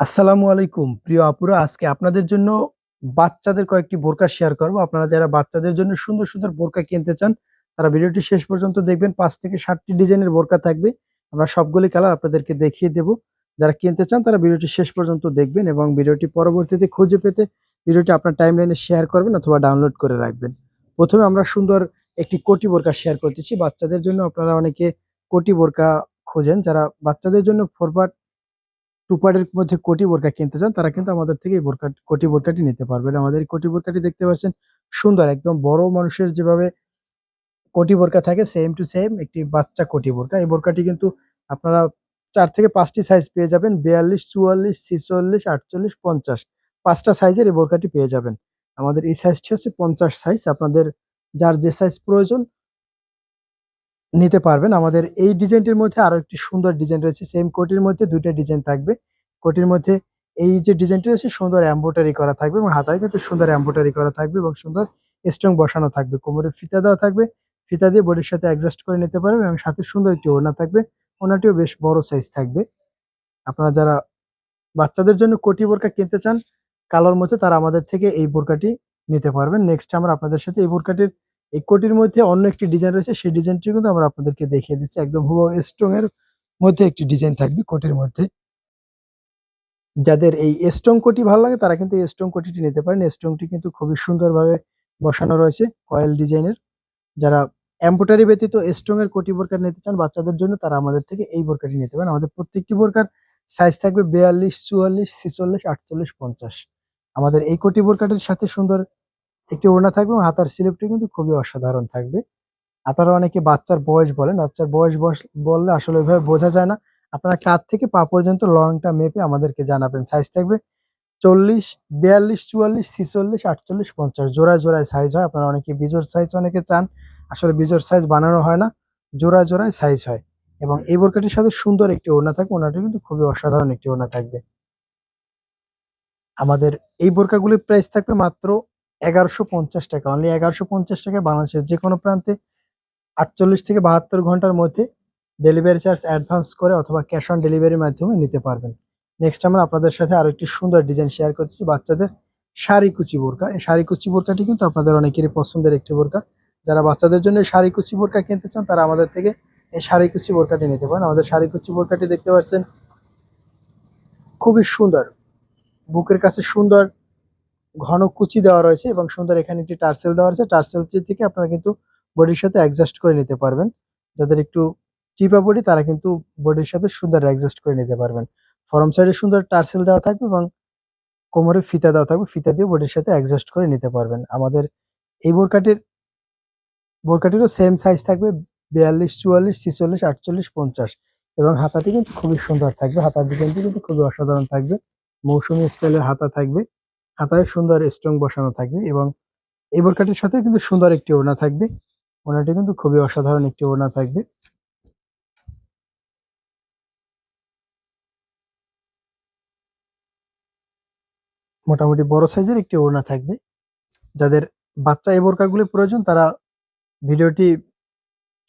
আসসালামু আলাইকুম। প্রিয় আপুরা, আজকে আপনাদের জন্য বাচ্চাদের কয়েকটি বোরকা শেয়ার করব। আপনারা যারা বাচ্চাদের জন্য সুন্দর সুন্দর বোরকা কিনতে চান, তারা ভিডিওটি শেষ পর্যন্ত দেখবেন। পাঁচ থেকে ষাটটি ডিজাইনের বোরকা থাকবে। আমরা সবগুলি কালার আপনাদেরকে দেখিয়ে দেব। যারা কিনতে চান, তারা ভিডিওটি শেষ পর্যন্ত দেখবেন এবং ভিডিওটি পরবর্তীতে খুঁজে পেতে ভিডিওটি আপনার টাইম লাইনে শেয়ার করবেন অথবা ডাউনলোড করে রাখবেন। প্রথমে আমরা সুন্দর একটি কোটি বোরকা শেয়ার করতেছি। বাচ্চাদের জন্য আপনারা অনেকে কোটি বোরকা খোঁজেন। যারা বাচ্চাদের জন্য ফোরপার্ট টু মধ্যে কোটি বোরকা কিনতে চান, তারা কিন্তু আমাদের থেকে কোটি বোরকাটি নিতে পারবেন আমাদের কোটি বোরকাটি দেখতে পাচ্ছেন, সুন্দর, একদম বড় মানুষের যেভাবে কোটি বোরকা থাকে সেম টু সেম একটি বাচ্চা কোটি বোরকা। এই বোরকাটি কিন্তু আপনারা চার থেকে পাঁচটি সাইজ পেয়ে যাবেন, বিয়াল্লিশ, চুয়াল্লিশ, ছিচল্লিশ, আটচল্লিশ, পঞ্চাশ, পাঁচটা সাইজের এই বোরকাটি পেয়ে যাবেন। আমাদের এই সাইজটি হচ্ছে পঞ্চাশ সাইজ আপনাদের যার যে সাইজ প্রয়োজন নিতে পারবেন। আমাদের এই ডিজাইনটির মধ্যে আরও একটি সুন্দর ডিজাইন রয়েছে। সেম কোটির মধ্যে দুইটা ডিজাইন থাকবে। কোটির মধ্যে এই যে ডিজাইনটি রয়েছে, সুন্দর এম্বোটারি করা থাকবে এবং হাতায় কিন্তু সুন্দর এম্বোটারি করা থাকবে এবং সুন্দর স্ট্রং বসানো থাকবে। কোমরে ফিতা দেওয়া থাকবে। ফিতা দিয়ে বডির সাথে অ্যাডজাস্ট করে নিতে পারবেন এবং সাথে সুন্দর একটি ওড়না থাকবে। ওড়নাটিও বেশ বড় সাইজ থাকবে। আপনারা যারা বাচ্চাদের জন্য কোটি বোরকা কিনতে চান, কালোর মধ্যে তারা আমাদের থেকে এই বোরকাটি নিতে পারবেন। নেক্সট আমরা আপনাদের সাথে এই বোরকাটির এই কোটির মধ্যে অন্য একটি ডিজাইন রয়েছে, সেই ডিজাইনটি কিন্তু আমরা আপনাদেরকে দেখিয়ে দিচ্ছি। একদম হুবহু স্ট্রং এর মধ্যে একটি ডিজাইন থাকবে কোটির মধ্যে। যাদের এই স্ট্রং কোটি ভালো লাগে, তারা কিন্তু স্ট্রং কোটিটি নিতে পারেন। স্ট্রংটি কিন্তু খুবই সুন্দরভাবে বসানো রয়েছে কয়েল ডিজাইনের যারা এম্বোটারি ব্যতীত স্ট্রং এর কোটি বোরকা নিতে চান, বাচ্চাদের জন্য তারা আমাদের থেকে এই বোরকাটি নিতে পারেন। আমাদের প্রত্যেকটি বোরকার সাইজ থাকবে বিয়াল্লিশ, চুয়াল্লিশ, ছিচল্লিশ, আটচল্লিশ, পঞ্চাশ। আমাদের এই কোটি বোরকাটির সাথে সুন্দর একটি ওড়না থাকবে এবং হাতার স্লিপটি কিন্তু খুবই অসাধারণ থাকবে। আপনারা অনেকে বাচ্চার বয়স বলেন, বাচ্চার বয়স বললে আসলে ওইভাবে বোঝা যায় না। আপনারা কাঁধ থেকে পা পর্যন্ত লংটা মেপে আমাদেরকে জানাবেন। সাইজ থাকবে চল্লিশ, বিয়াল্লিশ, চুয়াল্লিশ, ছিচল্লিশ, আটচল্লিশ, পঞ্চাশ। জোড়ায় জোড়ায় সাইজ হয়। আপনারা অনেকে বিজোর সাইজ অনেকে চান। আসলে বিজোর সাইজ বানানো হয় না, জোড়ায় জোড়ায় সাইজ হয়। এবং এই বোরকাটির সাথে সুন্দর একটি ওড়না থাকবে। ওড়নাটি কিন্তু খুবই অসাধারণ একটি ওড়না থাকবে। আমাদের এই বোরকাগুলির প্রাইস থাকবে মাত্র এগারোশো পঞ্চাশ টাকা। অনলি এগারোশো পঞ্চাশ টাকা বাংলাদেশের যে কোনো প্রান্তে আটচল্লিশ থেকে বাহাত্তর ঘণ্টার মধ্যে ডেলিভারি চার্জ অ্যাডভান্স করে অথবা ক্যাশ অন ডেলিভারির মাধ্যমে নিতে পারবেন। নেক্সট আমরা আপনাদের সাথে আরও একটি সুন্দর ডিজাইন শেয়ার করতেছি, বাচ্চাদের শাড়ি কুচি বোরকা। এই শাড়ি কুচি বোরকাটি কিন্তু আপনাদের অনেকেরই পছন্দের একটি বোরকা। যারা বাচ্চাদের জন্য শাড়ি কুচি বোরকা কিনতে চান, তারা আমাদের থেকে এই শাড়ি কুচি বোরকাটি নিতে পারেন। আমাদের শাড়ি কুচি বোরকাটি দেখতে পাচ্ছেন, খুবই সুন্দর, বুকের কাছে সুন্দর ঘন কুচি দেওয়া রয়েছে এবং সুন্দর এখানে একটি টার্সেল দেওয়া রয়েছে। টার্সেল থেকে আপনারা কিন্তু বডির সাথে অ্যাডজাস্ট করে নিতে পারবেন। যাদের একটু চিপা বডি, তারা কিন্তু বডির সাথে সুন্দর অ্যাডজাস্ট করে নিতে পারবেন। ফরম সাইডে সুন্দর টার্সেল দেওয়া থাকবে এবং কোমরে ফিতা দেওয়া থাকবে। ফিতা দিয়ে বডির সাথে অ্যাডজাস্ট করে নিতে পারবেন। আমাদের এই বোরকাটির, বোরকাটিরও সেম সাইজ থাকবে বিয়াল্লিশ, চুয়াল্লিশ, ছিচল্লিশ, আটচল্লিশ, পঞ্চাশ এবং হাতাটি কিন্তু খুবই সুন্দর থাকবে। হাতার ডিজাইনটি কিন্তু খুবই অসাধারণ থাকবে। মৌসুমী স্টাইলের হাতা থাকবে। হাতায় সুন্দর স্ট্রং বসানো থাকবে এবং এই বোরকাটির সাথে কিন্তু সুন্দর একটি ওড়না থাকবে। ওড়নাটি কিন্তু খুবই অসাধারণ একটি ওড়না থাকবে। মোটামুটি বড় সাইজের একটি ওড়না থাকবে। যাদের বাচ্চা এই প্রয়োজন, তারা ভিডিওটি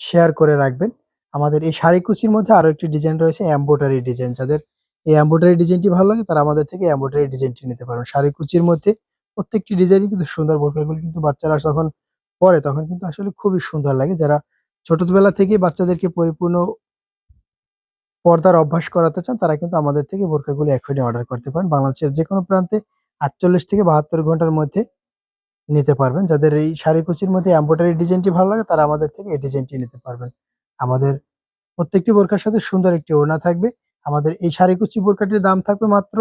শেয়ার করে রাখবেন। আমাদের এই শাড়ি কুচির মধ্যে আরও একটি ডিজাইন রয়েছে এম্বোটারি ডিজাইন যাদের এই এম্বোটারি ডিজাইনটি ভালো লাগে তারা আমাদের থেকে এম্বোটারি ডিজাইনটি নিতে পারবেন শাড়ি কুচির মধ্যে প্রত্যেকটি ডিজাইনই কিন্তু সুন্দর বোরকাগুলি কিন্তু বাচ্চারা যখন পরে তখন কিন্তু আসলে খুবই সুন্দর লাগে। যারা ছোটবেলা থেকে বাচ্চাদেরকে পরিপূর্ণ পর্দার অভ্যাস করাতে চান, তারা কিন্তু আমাদের থেকে বোরকাগুলি এখনই অর্ডার করতে পারেন। বাংলাদেশের যে কোনো প্রান্তে আটচল্লিশ থেকে বাহাত্তর ঘণ্টার মধ্যে নিতে পারবেন। যাদের এই শাড়ি কুচির মধ্যে এম্ব্রয়ডারি ডিজাইনটি ভালো লাগে, তারা আমাদের থেকে এই ডিজাইনটি নিতে পারবেন। আমাদের প্রত্যেকটি বোরকার সাথে সুন্দর একটি ওড়না থাকবে। আমাদের এই শাড়ি কুচি বোরকাটির দাম থাকবে মাত্র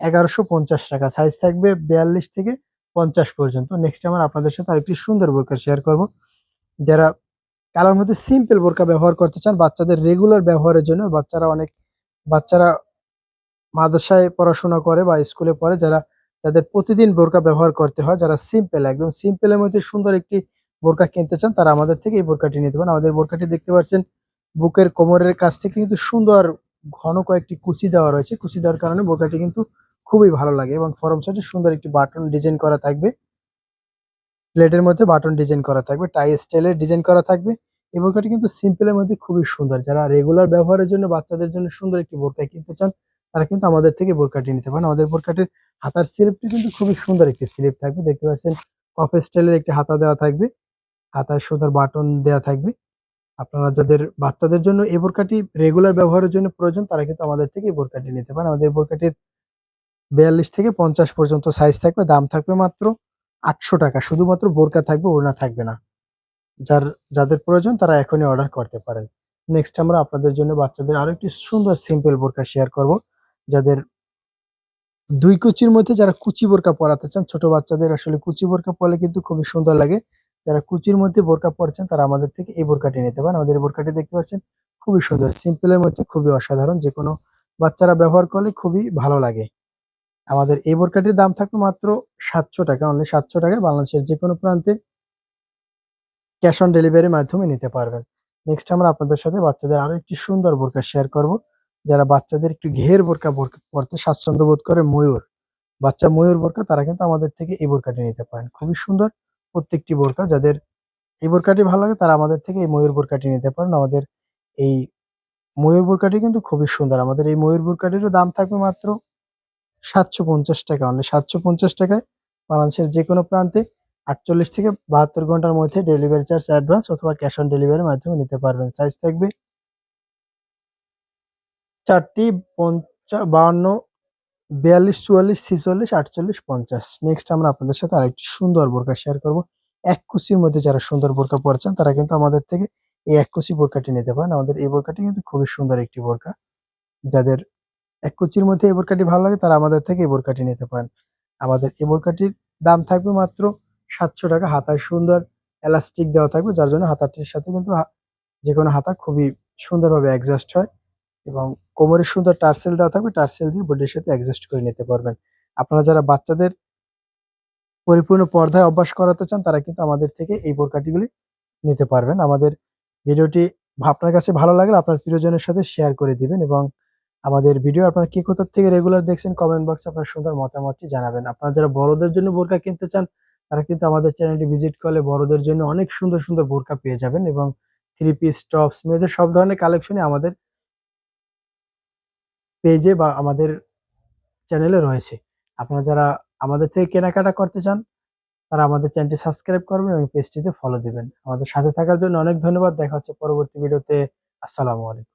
এগারোশো পঞ্চাশ টাকা। সাইজ থাকবে বিয়াল্লিশ থেকে পঞ্চাশ পর্যন্ত। নেক্সট আমার আপনাদের সাথে আরেকটি সুন্দর বোরকা শেয়ার করব। যারা কালার মধ্যে সিম্পল বোরকা ব্যবহার করতে চান, বাচ্চাদের রেগুলার ব্যবহারের জন্য বাচ্চারা অনেক, বাচ্চারা মাদ্রাসায় পড়াশোনা করে বা স্কুলে পড়ে, যারা, যাদের প্রতিদিন বোরকা ব্যবহার করতে হয়, যারা সিম্পল একদম সিম্পলের মধ্যে সুন্দর একটি বোরকা কিনতে চান, তারা আমাদের থেকে এই বোরকাটি নিতে পারেন। আমাদের বোরকাটি দেখতে পাচ্ছেন, বুকের কোমরের কাছ থেকে কিন্তু সুন্দর ঘন কয়েকটি কুচি দেওয়া রয়েছে। কুচি দেওয়ার কারণে বোরকাটি কিন্তু খুবই ভালো লাগে এবং ফরম সাইডে সুন্দর একটি বাটন ডিজাইন করা থাকবে। প্লেটের মধ্যে বাটন ডিজাইন করা থাকবে, টাই স্টাইলের ডিজাইন করা থাকবে এই বোরকাটি কিন্তু সিম্পলের মধ্যে খুবই সুন্দর। যারা রেগুলার ব্যবহারের জন্য বাচ্চাদের জন্য সুন্দর একটি বোরকা কিনতে চান, তারা কিন্তু আমাদের থেকে বোরকাটি নিতে পারেন। আমাদের বোরকাটির হাতার স্লিপটি কিন্তু খুবই সুন্দর একটি স্লিপ থাকবে। দেখতে পাচ্ছেন, কফ স্টাইলের একটি হাতা দেওয়া থাকবে, হাতায় সুন্দর বাটন দেওয়া থাকবে। আপনারা যাদের বাচ্চাদের জন্য এই বোরকাটি রেগুলার ব্যবহারের জন্য প্রয়োজন, তারা কিন্তু আমাদের থেকে এই বোরকাটি নিতে পারেন। আমাদের বোরকাটির বিয়াল্লিশ থেকে পঞ্চাশ পর্যন্ত সাইজ থাকবে, দাম থাকবে মাত্র আটশো টাকা। শুধুমাত্র বোরকা থাকবে, ওড়না থাকবে না। যার, যাদের প্রয়োজন তারা এখনই অর্ডার করতে পারেন। নেক্সট আমরা আপনাদের জন্য বাচ্চাদের আরও একটি সুন্দর সিম্পল বোরকা শেয়ার করব। যাদের দুই কুচির মধ্যে যারা কুচি বোরকা পরাতে চান, ছোট বাচ্চাদের আসলে কুচি বোরকা পরলে কিন্তু খুবই সুন্দর লাগে। যারা কুচির মধ্যে বোরকা পরছেন, তারা আমাদের থেকে এই বোরকাটি নিতে পারেন। আমাদের এই বোরকাটি দেখতে পাচ্ছেন, খুবই সুন্দর, সিম্পলের মধ্যে খুবই অসাধারণ যে কোনো বাচ্চারা ব্যবহার করলে খুবই ভালো লাগে। আমাদের এই বোরকাটির দাম থাকবে মাত্র সাতশো টাকা অনলি সাতশো টাকা বাংলাদেশের যে কোনো প্রান্তে ক্যাশ অন ডেলিভারির মাধ্যমে নিতে পারবেন। নেক্সট আমরা আপনাদের সাথে বাচ্চাদের আরও একটি সুন্দর বোরকা শেয়ার করব। যারা বাচ্চাদের একটু ঘের বোরকা বোরকা পরতে স্বাচ্ছন্দ্য বোধ করে ময়ূর, বাচ্চা ময়ূর বোরকা, তারা কিন্তু আমাদের থেকে এই বোরকাটি নিতে পারেন। খুবই সুন্দর প্রত্যেকটি বোরকা, যাদের এই বোরকাটি ভালো লাগে, তারা আমাদের থেকে এই ময়ূর বোরকাটি নিতে পারেন। আমাদের এই ময়ূর বোরকাটি কিন্তু খুবই সুন্দর। আমাদের এই ময়ূর বোরকাটিরও দাম থাকবে মাত্র সাতশো পঞ্চাশ টাকা। অনলি সাতশো পঞ্চাশ টাকায় বাংলাদেশের যে কোনো প্রান্তে আটচল্লিশ থেকে বাহাত্তর ঘণ্টার মধ্যে ডেলিভারি চার্জ, অ্যাডভান্স অথবা ক্যাশ অন ডেলিভারির মাধ্যমে নিতে পারবেন। সাইজ থাকবে চারটি পঞ্চা বাহান্ন বিয়াল্লিশ, চুয়াল্লিশ, ছিচল্লিশ, আটচল্লিশ, পঞ্চাশ। নেক্সট আমরা আপনাদের সাথে আরেকটি সুন্দর বোরকা শেয়ার করব। এক কুচির মধ্যে যারা সুন্দর বোরকা পরছেন, তারা কিন্তু আমাদের থেকে এই এক কুচি বোরকাটি নিতে পারেন। আমাদের এই বোরকাটি কিন্তু খুবই সুন্দর একটি বোরকা। যাদের এক কুচির মধ্যে এই বোরকাটি ভালো লাগে, তারা আমাদের থেকে এই বোরকাটি নিতে পারেন। আমাদের এই বোরকাটির দাম থাকবে মাত্র সাতশো টাকা। হাতায় সুন্দর এলাস্টিক দেওয়া থাকবে, যার জন্য হাতাটির সাথে কিন্তু যে কোনো হাতা খুবই সুন্দরভাবে অ্যাডজাস্ট হয়। এবং কোমরের সুন্দর টার্সেল দেওয়া থাকবে, টার্সেল দিয়ে বডির সাথে অ্যাডজাস্ট করে নিতে পারবেন। আপনারা যারা বাচ্চাদের পরিপূর্ণ পর্দায় অভ্যাস করাতে চান, তারা কিন্তু আমাদের থেকে এই বোরকাটিগুলি নিতে পারবেন। আমাদের ভিডিওটি আপনার কাছে ভালো লাগলে আপনার প্রিয়জনের সাথে শেয়ার করে দিবেন এবং আমাদের ভিডিও আপনারা কি কোথা থেকে রেগুলার দেখছেন কমেন্ট বক্সে আপনার সুন্দর মতামতটি জানাবেন। আপনারা যারা বড়দের জন্য বোরকা কিনতে চান, তারা কিন্তু আমাদের চ্যানেলটি ভিজিট করলে বড়দের জন্য অনেক সুন্দর সুন্দর বোরকা পেয়ে যাবেন এবং থ্রি পিস টপস মেয়েদের সব ধরনের কালেকশনই আমাদের পেজে বা আমাদের চ্যানেলে রয়েছে। আপনারা যারা আমাদের থেকে কেনাকাটা করতে চান, তারা আমাদের চ্যানেলটি সাবস্ক্রাইব করবেন এবং পেজটিতে ফলো দিবেন। আমাদের সাথে থাকার জন্য অনেক ধন্যবাদ। দেখা হচ্ছে পরবর্তী ভিডিওতে। আসসালামু আলাইকুম।